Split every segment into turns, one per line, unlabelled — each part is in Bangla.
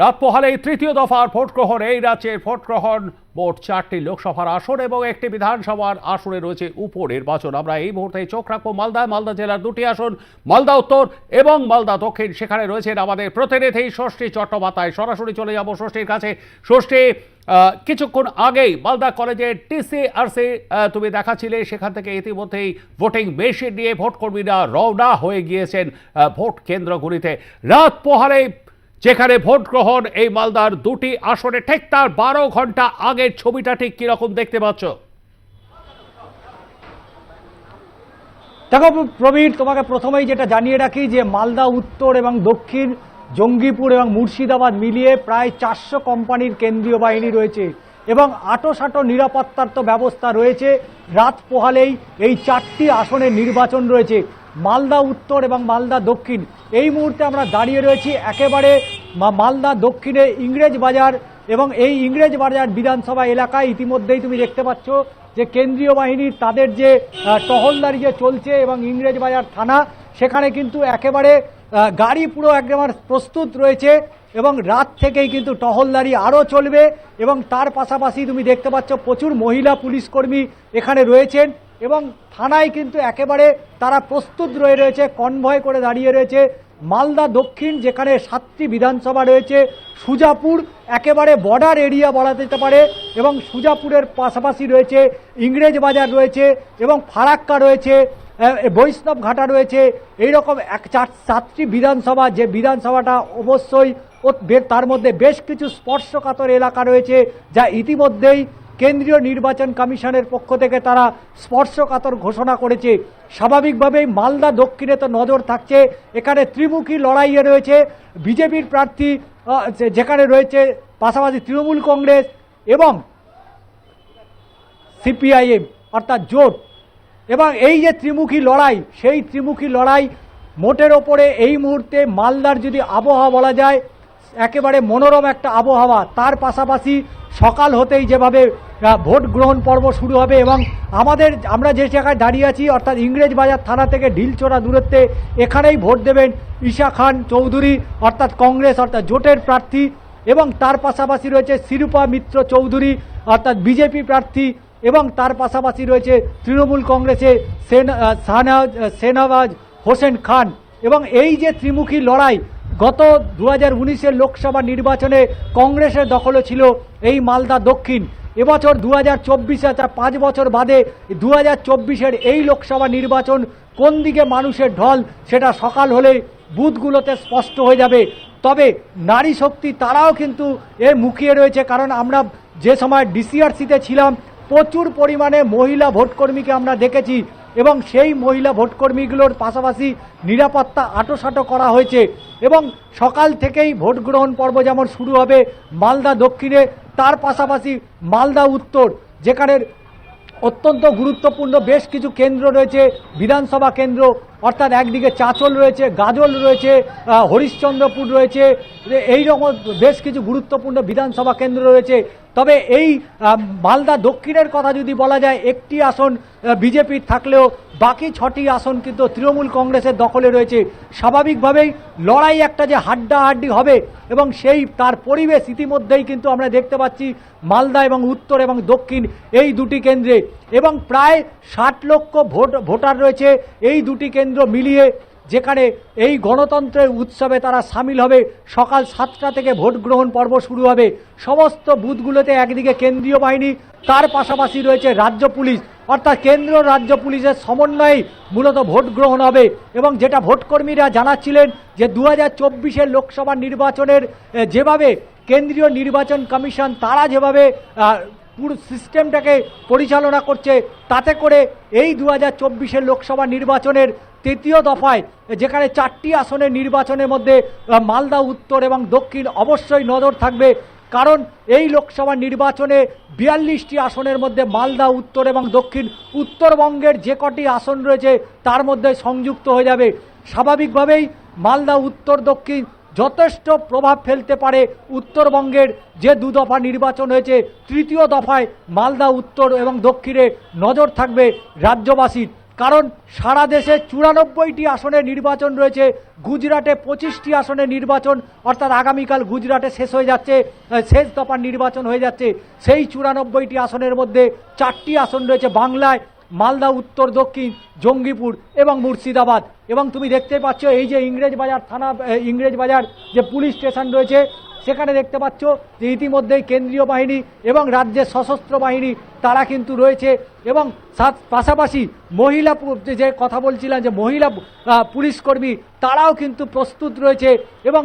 রাত পোহালেই তৃতীয় দফার ভোট গ্রহণ। এই রাজ্যের ভোট গ্রহণ মোট চারটি লোকসভার আসন এবং একটি বিধানসভার আসনে রয়েছে উপনির্বাচন। আমরা এই মুহূর্তে চোখ রাখব মালদা মালদা জেলার দুটি আসন, মালদা উত্তর এবং মালদা দক্ষিণ। সেখানে রয়েছেন আমাদের প্রতিনিধি ষষ্ঠী চট্টোপাধ্যায়। সরাসরি চলে যাব ষষ্ঠীর কাছে। ষষ্ঠী কিছুক্ষণ আগেই মালদা কলেজের টিসিআরসি তুমি দেখাচ্ছিলে, সেখান থেকে ইতিমধ্যেই ভোটিং মেশিন নিয়ে ভোটকর্মীরা রওনা হয়ে গিয়েছেন ভোট কেন্দ্রগুলিতে। রাত পোহালে যেখানে ভোট গ্রহণ এই মালদার দুটি আসনে ঠিক তার বারো ঘণ্টা আগের ছবিটা ঠিক কীরকম দেখতে পাচ্ছ?
দেখো প্রবীর, তোমাকে প্রথমেই যেটা জানিয়ে রাখি যে মালদা উত্তর এবং দক্ষিণ, জঙ্গিপুর এবং মুর্শিদাবাদ মিলিয়ে প্রায় চারশো কোম্পানির কেন্দ্রীয় বাহিনী রয়েছে এবং আটো সাটো নিরাপত্তার তো ব্যবস্থা রয়েছে। রাত পোহালেই এই চারটি আসনের নির্বাচন রয়েছে। মালদা উত্তর এবং মালদা দক্ষিণ। এই মুহূর্তে আমরা দাঁড়িয়ে রয়েছি একেবারে মালদা দক্ষিণে ইংরেজ বাজার এবং এই ইংরেজ বাজার বিধানসভা এলাকায় ইতিমধ্যেই তুমি দেখতে পাচ্ছ যে কেন্দ্রীয় বাহিনীর তাদের যে টহলদারি যে চলছে এবং ইংরেজ বাজার থানা, সেখানে কিন্তু একেবারে গাড়ি পুরো একেবারে প্রস্তুত রয়েছে এবং রাত থেকেই কিন্তু টহলদারি আরও চলবে এবং তার পাশাপাশি তুমি দেখতে পাচ্ছ প্রচুর মহিলা পুলিশ কর্মী এখানে রয়েছেন। এবং থানায় কিন্তু একেবারে তারা প্রস্তুত রয়ে রয়েছে, কনভয় করে দাঁড়িয়ে রয়েছে। মালদা দক্ষিণ, যেখানে সাতটি বিধানসভা রয়েছে, সুজাপুর একেবারে বর্ডার এরিয়া বলা যেতে পারে এবং সুজাপুরের পাশাপাশি রয়েছে, ইংরেজ বাজার রয়েছে এবং ফারাক্কা রয়েছে বৈষ্ণব ঘাটা রয়েছে। এইরকম এক চার, সাতটি বিধানসভা, যে বিধানসভাটা অবশ্যই ও- তার মধ্যে বেশ কিছু স্পর্শকাতর এলাকা রয়েছে, যা ইতিমধ্যেই কেন্দ্রীয় নির্বাচন কমিশনের পক্ষ থেকে তারা স্পর্শকাতর ঘোষণা করেছে। স্বাভাবিকভাবেই মালদা দক্ষিণে তো নজর থাকছে, এখানে ত্রিমুখী লড়াইয়ে রয়েছে। বিজেপির প্রার্থী যেখানে রয়েছে পাশাপাশি তৃণমূল কংগ্রেস এবং সিপিআইএম, অর্থাৎ জোট। এবং এই যে ত্রিমুখী লড়াই, সেই ত্রিমুখী লড়াই মোটের ওপরে এই মুহূর্তে মালদার যদি আবহাওয়া বলা যায় একেবারে মনোরম একটা আবহাওয়া। তার পাশাপাশি সকাল হতেই যেভাবে ভোট গ্রহণ পর্ব শুরু হবে এবং আমাদের, আমরা যে জায়গায় দাঁড়িয়ে আছি, অর্থাৎ ইংরেজ বাজার থানা থেকে ঢিলচোরা দূরত্বে, এখানেই ভোট দেবেন ঈশা খান চৌধুরী, অর্থাৎ কংগ্রেস, অর্থাৎ জোটের প্রার্থী এবং তার পাশাপাশি রয়েছে শিরূপা মিত্র চৌধুরী, অর্থাৎ বিজেপি প্রার্থী এবং তার পাশাপাশি রয়েছে তৃণমূল কংগ্রেসে সেন শাহনাজ সেনাবাজ হোসেন খান। এবং এই যে ত্রিমুখী লড়াই গত দু হাজার উনিশের লোকসভা নির্বাচনে কংগ্রেসের দখলে ছিল এই মালদা দক্ষিণ। এবছর দু হাজার চব্বিশে তার পাঁচ বছর বাদে দু হাজার চব্বিশের এই লোকসভা নির্বাচন কোন দিকে মানুষের ঢল সেটা সকাল হলেই বুথগুলোতে স্পষ্ট হয়ে যাবে। তবে নারী শক্তি তারাও কিন্তু এ মুখিয়ে রয়েছে, কারণ আমরা যে সময় ডিসিআরসিতে ছিলাম, প্রচুর পরিমাণে মহিলা ভোটকর্মীকে আমরা দেখেছি। এবং সেই মহিলা ভোটকর্মীগুলোর পাশাপাশি নিরাপত্তা আটোসাটো করা হয়েছে এবং সকাল থেকেই ভোট গ্রহণ পর্ব যেমন শুরু হবে মালদা দক্ষিণে, তার পাশাপাশি মালদা উত্তর যেখানে অত্যন্ত গুরুত্বপূর্ণ। বেশ কিছু কেন্দ্র রয়েছে, বিধানসভা কেন্দ্র, অর্থাৎ একদিকে চাঁচল রয়েছে, গাজল রয়েছে হরিশ্চন্দ্রপুর রয়েছে, এই রকম বেশ কিছু গুরুত্বপূর্ণ বিধানসভা কেন্দ্র রয়েছে। তবে এই মালদা দক্ষিণের কথা যদি বলা যায়, একটি আসন বিজেপির থাকলেও বাকি ছটি আসন কিন্তু তৃণমূল কংগ্রেসের দখলে রয়েছে। স্বাভাবিকভাবেই লড়াই একটা যে হাড্ডাহাড্ডি হবে এবং সেই তার পরিবেশ ইতিমধ্যেই কিন্তু আমরা দেখতে পাচ্ছি মালদা এবং উত্তর এবং দক্ষিণ এই দুটি কেন্দ্রে। এবং প্রায় ষাট লক্ষ ভোট ভোটার রয়েছে এই দুটি কেন্দ্র মিলিয়ে, যেখানে এই গণতন্ত্রের উৎসবে তারা সামিল হবে। সকাল সাতটা থেকে ভোট গ্রহণ পর্ব শুরু হবে। সমস্ত বুথগুলোতে একদিকে কেন্দ্রীয় বাহিনী, তার পাশাপাশি রয়েছে রাজ্য পুলিশ। অর্থাৎ কেন্দ্র রাজ্য পুলিশের সমন্বয়ে মূলত ভোট গ্রহণ হবে এবং যেটা ভোটকর্মীরা জানাচ্ছিলেন যে দু হাজার লোকসভা নির্বাচনের যেভাবে কেন্দ্রীয় নির্বাচন কমিশন তারা যেভাবে পুরো সিস্টেমটাকে পরিচালনা করছে, তাতে করে এই দু হাজার লোকসভা নির্বাচনের তৃতীয় দফায় যেখানে চারটি আসনের নির্বাচনের মধ্যে মালদা, উত্তর এবং দক্ষিণ অবশ্যই নজর থাকবে। কারণ এই লোকসভা নির্বাচনে বিয়াল্লিশটি আসনের মধ্যে মালদা উত্তর এবং দক্ষিণ উত্তরবঙ্গের যে কটি আসন রয়েছে, তার মধ্যে সংযুক্ত হয়ে যাবে। স্বাভাবিকভাবেই মালদা উত্তর দক্ষিণ যথেষ্ট প্রভাব ফেলতে পারে উত্তরবঙ্গের যে দু দফা নির্বাচন হয়েছে, তৃতীয় দফায় মালদা উত্তর এবং দক্ষিণে নজর থাকবে রাজ্যবাসীর। কারণ সারা দেশে চুরানব্বইটি আসনে নির্বাচন রয়েছে, গুজরাটে পঁচিশটি আসনে নির্বাচন, অর্থাৎ আগামীকাল গুজরাটে শেষ হয়ে যাচ্ছে শেষ দফার নির্বাচন হয়ে যাচ্ছে। সেই চুরানব্বইটি আসনের মধ্যে চারটি আসন রয়েছে বাংলায়, মালদা, উত্তর, দক্ষিণ, জঙ্গিপুর এবং মুর্শিদাবাদ। এবং তুমি দেখতে পাচ্ছ এই যে ইংরেজ বাজার থানা ইংরেজ বাজার যে পুলিশ স্টেশন রয়েছে, সেখানে দেখতে পাচ্ছ যে ইতিমধ্যেই কেন্দ্রীয় বাহিনী এবং রাজ্যের সশস্ত্র বাহিনী তারা কিন্তু রয়েছে এবং পাশাপাশি মহিলা যে- কথা বলছিলাম যে মহিলা পুলিশকর্মী তারাও কিন্তু প্রস্তুত রয়েছে এবং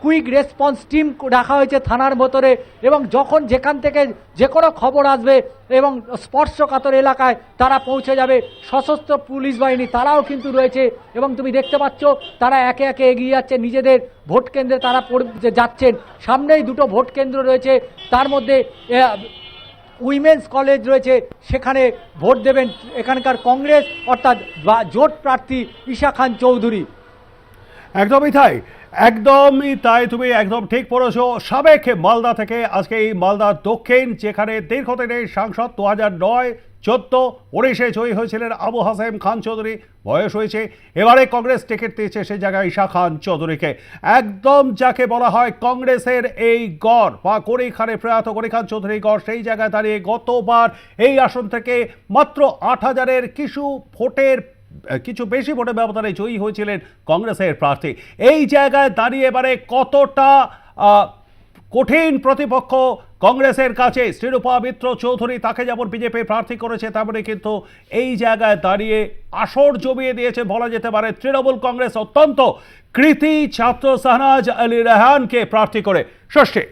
কুইক রেসপন্স টিম রাখা হয়েছে থানার ভেতরে এবং যখন যেখান থেকে যে কোনো খবর আসবে এবং স্পর্শকাতর এলাকায় তারা পৌঁছে যাবে। সশস্ত্র পুলিশ বাহিনী তারাও কিন্তু রয়েছে এবং তুমি দেখতে পাচ্ছ তারা একে একে এগিয়ে যাচ্ছে। নিজেদের ভোট কেন্দ্রে তারা যাচ্ছেন। সামনেই দুটো ভোট কেন্দ্র রয়েছে। তার মধ্যে উইমেন্স কলেজ রয়েছে, সেখানে ভোট দেবেন এখানকার কংগ্রেস, অর্থাৎ জোট প্রার্থী ঈশা খান চৌধুরী।
একদমই তাই একদমই তাই, তুমি একদম ঠিক পড়েছো সাবেক মালদা থেকে আজকে এই মালদা দক্ষিণ, যেখানে দীর্ঘদিনের সাংসদ দু হাজার নয় চোদ্দ উনিশে জয়ী হয়েছিলেন আবু হাসেম খান চৌধুরী। বয়স হয়েছে। এবারে কংগ্রেস টিকিট দিয়েছে সেই জায়গায় ঈশা খান চৌধুরীকে। একদম যাকে বলা হয় কংগ্রেসের এই গড় বা করি খানে প্রয়াত করি খান চৌধুরী গড়, সেই জায়গায় দাঁড়িয়ে গতবার এই আসন থেকে মাত্র আট হাজারের কিছু ভোটের, কিছু বেশি ভোটের ব্যবধানে জয়ী হয়েছিলেন কংগ্রেসের প্রার্থী। এই জায়গায় দাঁড়িয়ে এবারে কতটা কঠিন প্রতিপক্ষ কংগ্রেসের কাছে শ্রীরূপা মিত্র চৌধুরী তাকে যেমন বিজেপি প্রার্থী করেছে, তেমনি কিন্তু এই জায়গায় দাঁড়িয়ে আসর জমিয়ে দিয়েছে বলা যেতে পারে তৃণমূল কংগ্রেস অত্যন্ত কৃতি ছাত্র শাহনাজ আলী রেহানকে প্রার্থী করে। ষষ্ঠী।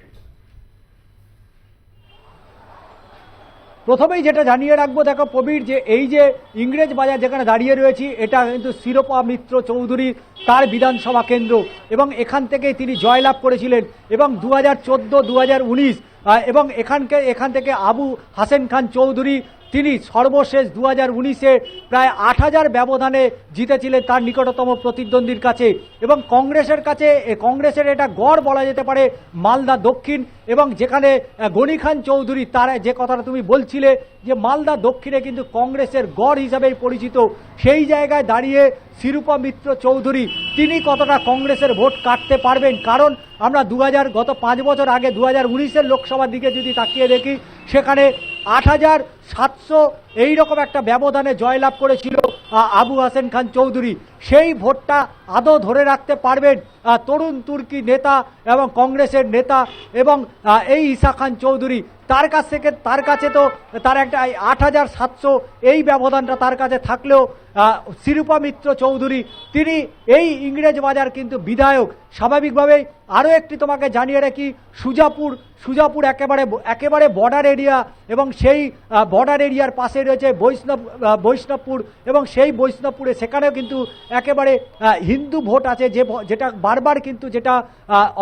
প্রথমেই যেটা জানিয়ে রাখব, দেখো প্রবীর, যে এই যে ইংরেজ বাজার যেখানে দাঁড়িয়ে রয়েছি, এটা কিন্তু শিরোপা মিত্র চৌধুরী তার বিধানসভা কেন্দ্র এবং এখান থেকেই তিনি জয়লাভ করেছিলেন এবং দু হাজার চোদ্দ, দু এবং এখানকে এখান থেকে আবু হাসেন খান চৌধুরী তিনি সর্বশেষ দু হাজার উনিশে প্রায় আট হাজার ব্যবধানে জিতেছিলেন তার নিকটতম প্রতিদ্বন্দ্বীর কাছে এবং কংগ্রেসের কাছে কংগ্রেসের এটা গড় বলা যেতে পারে মালদা দক্ষিণ এবং যেখানে গনি খান চৌধুরী, তার যে কথাটা তুমি বলছিলে যে মালদা দক্ষিণে কিন্তু কংগ্রেসের গড় হিসাবেই পরিচিত, সেই জায়গায় দাঁড়িয়ে শিরূপা মিত্র চৌধুরী, তিনি কতটা কংগ্রেসের ভোট কাটতে পারবেন? কারণ আমরা দু হাজার গত পাঁচ বছর আগে দু হাজার লোকসভার দিকে যদি তাকিয়ে দেখি, সেখানে আট হাজার সাতশো এইরকম একটা ব্যবধানে জয়লাভ করেছিল আবু হাসেন খান চৌধুরী। সেই ভোটটা আদৌ ধরে রাখতে পারবেন তরুণ তুর্কি নেতা এবং কংগ্রেসের নেতা এবং এই ইসা খান চৌধুরী। তার কাছ থেকে, তার কাছে তো তার একটা আট হাজার সাতশো এই ব্যবধানটা তার কাছে থাকলেও শিরূপা মিত্র চৌধুরী, তিনি এই ইংরেজ বাজার কিন্তু বিধায়ক। স্বাভাবিকভাবেই আরও একটি তোমাকে জানিয়ে রাখি, সুজাপুর সুজাপুর একেবারে একেবারে বর্ডার এরিয়া এবং সেই বর্ডার এরিয়ার পাশে রয়েছে বৈষ্ণব বৈষ্ণবপুর এবং সেই বৈষ্ণবপুরে সেখানেও কিন্তু একেবারে হিন্দু ভোট আছে যে যেটা বারবার কিন্তু যেটা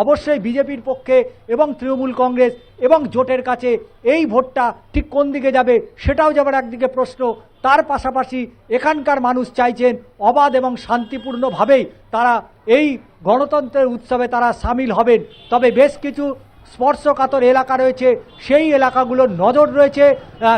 অবশ্যই বিজেপির পক্ষে এবং তৃণমূল কংগ্রেস এবং জোটের কাছে এই ভোটটা ঠিক কোন দিকে যাবে সেটাও যাবার একদিকে প্রশ্ন। তার পাশাপাশি এখানকার মানুষ চাইছেন অবাধ এবং শান্তিপূর্ণভাবেই তারা এই গণতন্ত্রের উৎসবে তারা সামিল হবেন। তবে বেশ কিছু স্পর্শকাতর এলাকা রয়েছে, সেই এলাকাগুলোর নজর রয়েছে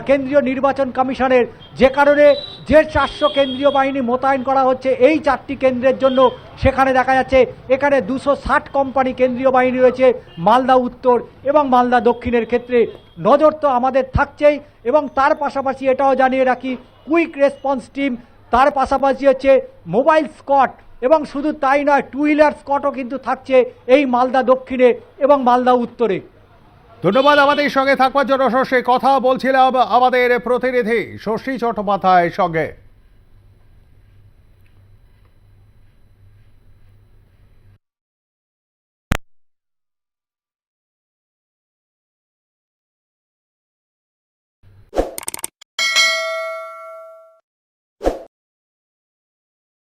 কেন্দ্রীয় নির্বাচন কমিশনের। যে কারণে যে চারশো কেন্দ্রীয় বাহিনী মোতায়েন করা হচ্ছে, এই চারটি কেন্দ্রের জন্য সেখানে দেখা যাচ্ছে, এখানে দুশো ষাট কোম্পানি কেন্দ্রীয় বাহিনী রয়েছে, মালদা উত্তর এবং মালদা দক্ষিণের ক্ষেত্রে। নজর তো আমাদের থাকছেই এবং তার পাশাপাশি এটাও জানিয়ে রাখি, কুইক রেসপন্স টিম, তার পাশাপাশি হচ্ছে মোবাইল স্কট এবং শুধু তাই নয় টু হুইলার স্কটও কিন্তু থাকছে এই মালদা দক্ষিণে এবং মালদা উত্তরে।
ধন্যবাদ আমাদের সঙ্গে থাকবার জন্য। শস্যে কথা বলছিলাম আমাদের প্রতিনিধি শশী চট্টোপাধ্যায়ের সঙ্গে।